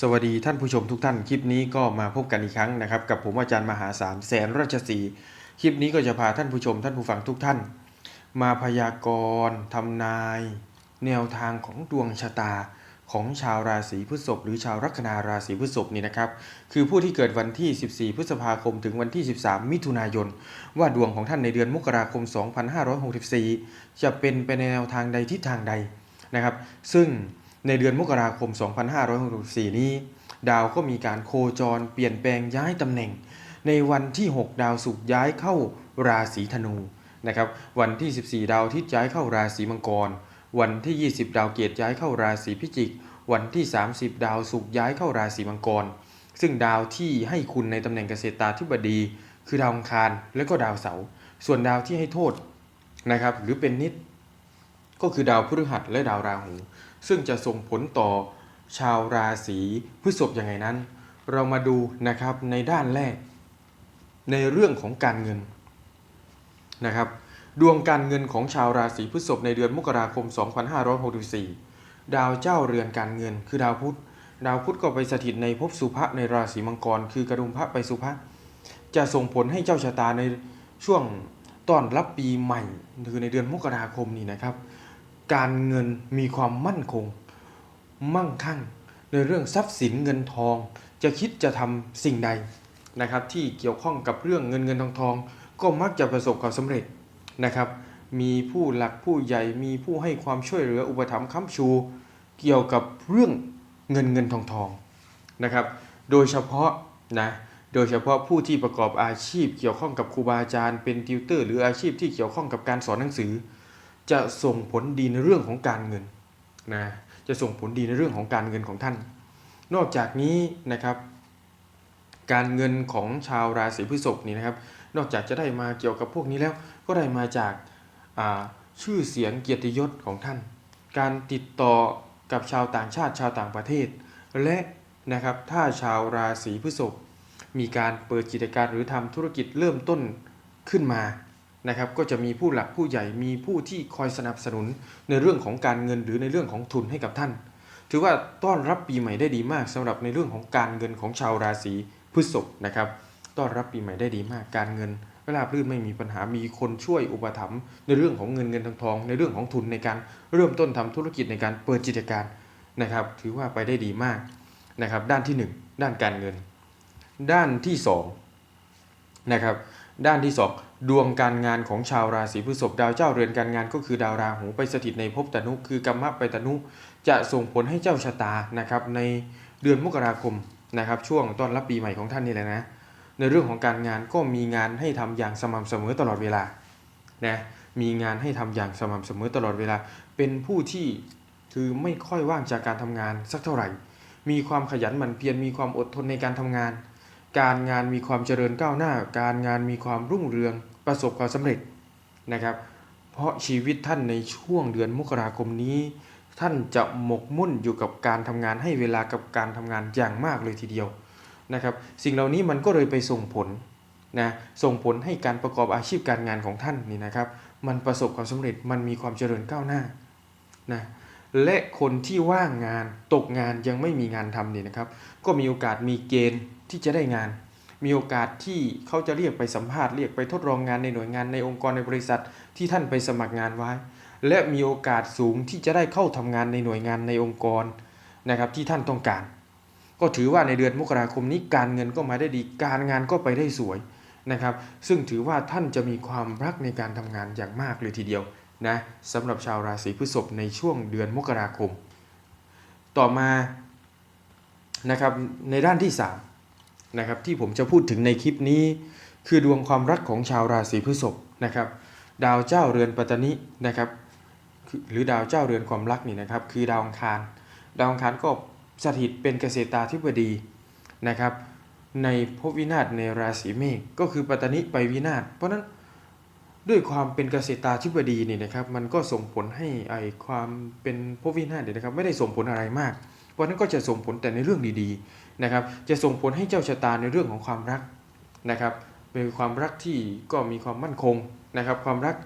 สวัสดีท่านผู้ชมทุกท่าน คลิปนี้ก็มาพบกันอีกครั้งนะครับ กับผมอาจารย์มหาศาลแสนราชสีคลิปนี้ก็จะพาท่านผู้ชมท่านผู้ฟังทุกท่าน มาพยากรณ์ทำนาย แนวทางของดวงชะตาของชาวราศีพฤษภหรือชาวลัคนาราศีพฤษภนี่นะครับ คือผู้ที่เกิดวันที่ 14 พฤษภาคมถึงวันที่ 13 มิถุนายน ว่าดวงของท่านในเดือนมกราคม 2564 จะเป็นไปในแนวทางใดทิศทางใดนะครับ ซึ่ง ในเดือนมกราคม 2564 นี้ ดาวก็มีการโคจรเปลี่ยนแปลงย้ายตำแหน่ง ในวันที่ 6 ดาวศุกย้ายเข้าราศีธนูนะครับวันที่ 14 ดาวทิตย์ย้ายเข้าราศีมังกร วันที่ 20 ดาวเกียรติย้ายเข้าราศีพิจิก วันที่ 30 ดาวศุกย้ายเข้าราศีมังกร ซึ่งดาวที่ให้คุณในตำแหน่งเกษตราธิบดี คือดาวอังคารและก็ดาวเสาร์ส่วนดาวที่ให้โทษนะครับหรือเป็นนิด ก็คือดาวพฤหัสและดาวราหู ซึ่งจะส่งผลต่อชาวราศีพฤษภยังไงนั้น เรามาดูนะครับในด้านแรก ในเรื่องของการเงินนะครับ ดวงการเงินของชาวราศีพฤษภในเดือนมกราคม 2564 ดาวเจ้าเรือนการเงิน คือดาวพุธดาวพุธก็ไปสถิตในภพสุภะในราศีมังกร คือกระดุมพระไปสุภะจะส่งผลให้เจ้าชะตาในช่วงต้อนรับปีใหม่ คือในเดือนมกราคมนี้นะครับ การเงินมีความมั่นคง มั่งคั่ง ในเรื่องทรัพย์สินเงินทอง จะคิดจะทำสิ่งใดนะครับ ที่เกี่ยวข้องกับเรื่องเงินเงินทองทอง ก็มักจะประสบความสำเร็จนะครับ มีผู้หลักผู้ใหญ่มีผู้ให้ความช่วยเหลืออุปถัมภ์ค้ำชู เกี่ยวกับเรื่องเงินเงินทองทองนะครับ โดยเฉพาะนะโดยเฉพาะผู้ที่ประกอบอาชีพเกี่ยวข้องกับครูบาอาจารย์เป็นติวเตอร์ หรืออาชีพที่เกี่ยวข้องกับการสอนหนังสือ จะส่งผลดีในเรื่องของการเงินนะจะส่งผลดีในเรื่องของการเงินของท่าน นอกจากนี้นะครับ การเงินของชาวราศีพฤษภนี่นะครับ นอกจากจะได้มาเกี่ยวกับพวกนี้แล้ว ก็ได้มาจากาชื่อเสียงเกียรติยศของท่าน การติดต่อกับชาวต่างชาติชาวต่างประเทศ และนะครับถ้าชาวราศีพฤษภมีการเปิดกิจการหรือทำธุรกิจเริ่มต้นขึ้นมา นะครับก็จะมีผู้หลักผู้ใหญ่มีผู้ที่คอยสนับสนุนในเรื่องของการเงินหรือในเรื่องของทุนให้กับท่าน ถือว่าต้อนรับปีใหม่ได้ดีมากสำหรับในเรื่องของการเงินของชาวราศีพฤษภนะครับต้อนรับปีใหม่ได้ดีมากการเงินเวลาพื่นไม่มีปัญหามีคนช่วยอุปถัมภ์ในเรื่องของเงินเงินทองทองในเรื่องของทุนในการเริ่มต้นทำธุรกิจในการเปิดกิจการนะครับ ถือว่าไปได้ดีมากนะครับ ด้านที่หนึ่งด้านการเงิน ด้านที่สองนะครับ ด้านที่สองดวงการงานของชาวราศีพฤษภดาวเจ้าเรือนการงานก็คือดาวราหูไปสถิตในภพตนุคือกรรมะไปตนุ จะส่งผลให้เจ้าชะตานะครับในเดือนมกราคมนะครับช่วงต้อนรับปีใหม่ของท่านนี่แหละนะในเรื่องของการงานก็มีงานให้ทำอย่างสม่ำเสมอตลอดเวลานะมีงานให้ทำอย่างสม่ำเสมอตลอดเวลา เป็นผู้ที่คือไม่ค่อยว่างจากการทำงานสักเท่าไหร่ มีความขยันหมั่นเพียรมีความอดทนในการทำงาน การงานมีความเจริญก้าวหน้า การงานมีความรุ่งเรืองประสบความสำเร็จนะครับ เพราะชีวิตท่านในช่วงเดือนมกราคมนี้ ท่านจะหมกมุ่นอยู่กับการทำงานให้เวลากับการทำงานอย่างมากเลยทีเดียวนะครับ สิ่งเหล่านี้มันก็เลยไปส่งผลนะส่งผลให้การประกอบอาชีพการงานของท่านนี่นะครับ มันประสบความสำเร็จมันมีความเจริญก้าวหน้านะและคนที่ว่างงานตกงานยังไม่มีงานทำนี่นะครับ ก็มีโอกาสมีเกณฑ์ ที่จะได้งาน มีโอกาสที่เขาจะเรียกไปสัมภาษณ์เรียกไปทดลองงานในหน่วยงานในองค์กรในบริษัทที่ท่านไปสมัครงานไว้ และมีโอกาสสูงที่จะได้เข้าทำงานในหน่วยงานในองค์กรนะครับที่ท่านต้องการ ก็ถือว่าในเดือนมกราคมนี้การเงินก็มาได้ดี การงานก็ไปได้สวยนะครับซึ่งถือว่าท่านจะมีความรักในการทำงานอย่างมากเลยทีเดียวนะสำหรับชาวราศีพฤษภในช่วงเดือนมกราคม ต่อมานะครับในด้านที่ 3 นะครับที่ผมจะพูดถึงในคลิปนี้ คือดวงความรักของชาวราศีพฤษภนะครับ ดาวเจ้าเรือนปัตตนินะครับ หรือดาวเจ้าเรือนความรักนี่นะครับ คือดาวอังคาร ดาวอังคารก็สถิตเป็นเกษตราธิบดีนะครับ ในภพวินาศในราศีเมษก็คือปัตตนิไปวินาศเพราะฉะนั้นด้วยความเป็นเกษตราธิบดีนี่นะครับ มันก็ส่งผลให้ไอความเป็นภพวินาศเนี่ยนะครับ ไม่ได้ส่งผลอะไรมาก เพราะนั้นก็จะส่งผลแต่ในเรื่องดีๆนะครับ จะส่งผลให้เจ้าชะตาในเรื่องของความรักนะครับ เป็นความรักที่ก็มีความมั่นคงนะครับ ความรัก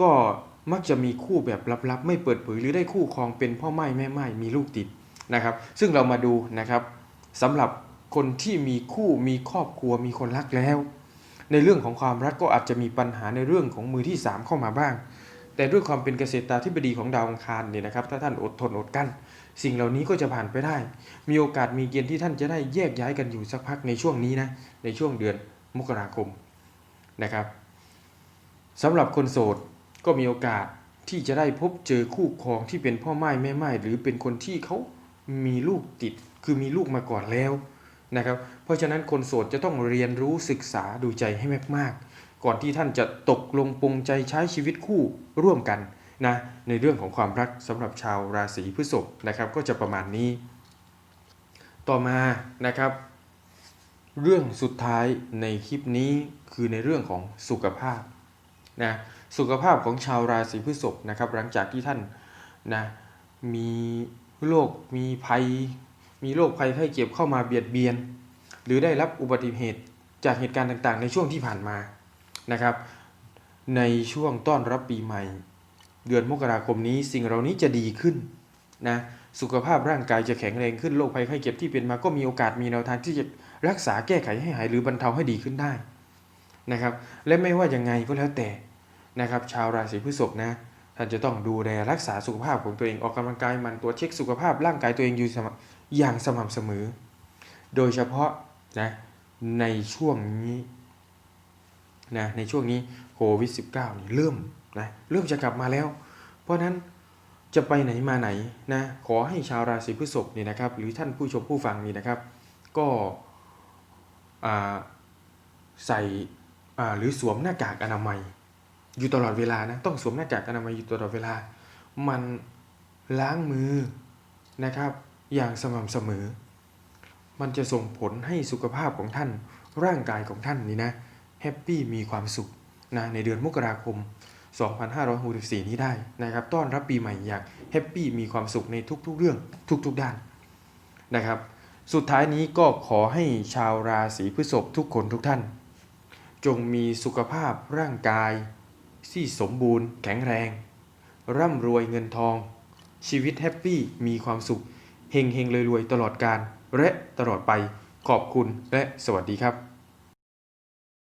ก็มักจะมีคู่แบบลับๆ ไม่เปิดเผยหรือได้คู่ครองเป็นพ่อไม้แม่ไม้มีลูกติดนะครับ ซึ่งเรามาดูนะครับสำหรับคนที่มีคู่มีครอบครัวมีคนรักแล้ว ในเรื่องของความรักก็อาจจะมีปัญหาในเรื่องของมือที่ 3 เข้ามาบ้าง แต่ด้วยความเป็นเกษตราธิบดีของดาวอังคารเนี่ยนะครับ ถ้าท่านอดทนอดกั้น สิ่งเหล่านี้ก็จะผ่านไปได้ มีโอกาสมีเกณฑ์ที่ท่านจะได้แยกย้ายกันอยู่สักพักในช่วงนี้นะ ในช่วงเดือนมกราคมนะครับสำหรับคนโสดก็มีโอกาสที่จะได้พบเจอคู่ครองที่เป็นพ่อไม้แม่ไม้หรือเป็นคนที่เขามีลูกติด คือมีลูกมาก่อนแล้วนะครับ เพราะฉะนั้นคนโสดจะต้องเรียนรู้ศึกษาดูใจให้มากๆ ก่อนที่ท่านจะตกลงปรงใจใช้ชีวิตคู่ร่วมกันนะในเรื่องของความรักสำหรับชาวราศีพฤษภนะครับก็จะประมาณนี้ ต่อมานะครับ เรื่องสุดท้ายในคลิปนี้คือในเรื่องของสุขภาพนะสุขภาพของชาวราศีพฤษภนะครับหลังจากที่ท่านนะมีโรคมีภัย มีโรคภัยไข้เจ็บเข้ามาเบียดเบียน หรือได้รับอุบัติเหตุจากเหตุการณ์ต่างๆ ในช่วงที่ผ่านมา นะครับ ในช่วงต้อนรับปีใหม่ เดือนมกราคมนี้สิ่งเหล่านี้จะดีขึ้นนะสุขภาพร่างกายจะแข็งแรงขึ้นโรคภัยไข้เจ็บที่เป็นมาก็มีโอกาสมีแนวทางที่จะรักษาแก้ไขให้หายหรือบรรเทาให้ดีขึ้นได้นะครับ และไม่ว่ายังไงก็แล้วแต่นะครับ ชาวราศีพฤษภนะท่านจะต้องดูแลรักษาสุขภาพของตัวเองออกกำลังกายมันตัวจเช็คสุขภาพร่างกายตัวเองอยู่เสมออย่างสม่ำเสมอ โดยเฉพาะนะในช่วงนี้ นะในช่วงนี้โควิด -19 นี่เริ่มนะเริ่มจะกลับมาแล้ว เพราะนั้นจะไปไหนมาไหนนะขอให้ชาวราศีพฤษภนี่นะครับ หรือท่านผู้ชมผู้ฟังนี่นะครับ ก็ใส่หรือสวมหน้ากากอนามัย อยู่ตลอดเวลานะต้องสวมหน้ากากอนามัยอยู่ตลอดเวลา มันล้างมือนะครับ อย่างสม่ำเสมอ มันจะส่งผลให้สุขภาพของท่านร่างกายของท่านนี่นะ ฮปปี้มีความสุขนะในเดือนมกราคม 2564 นี้ได้นะครับ ต้อนรับปีใหม่อย่างแฮปปี้มีความสุขในทุกๆเรื่องทุกๆด้านนะครับ สุดท้ายนี้ก็ขอให้ชาวราศีพฤษภทุกคนทุกท่าน จงมีสุขภาพร่างกาย ที่สมบูรณ์แข็งแรง ร่ำรวยเงินทอง ชีวิตแฮปปี้มีความสุขเฮงเฮงรวยๆตลอดการและตลอดไปขอบคุณและสวัสดีครับ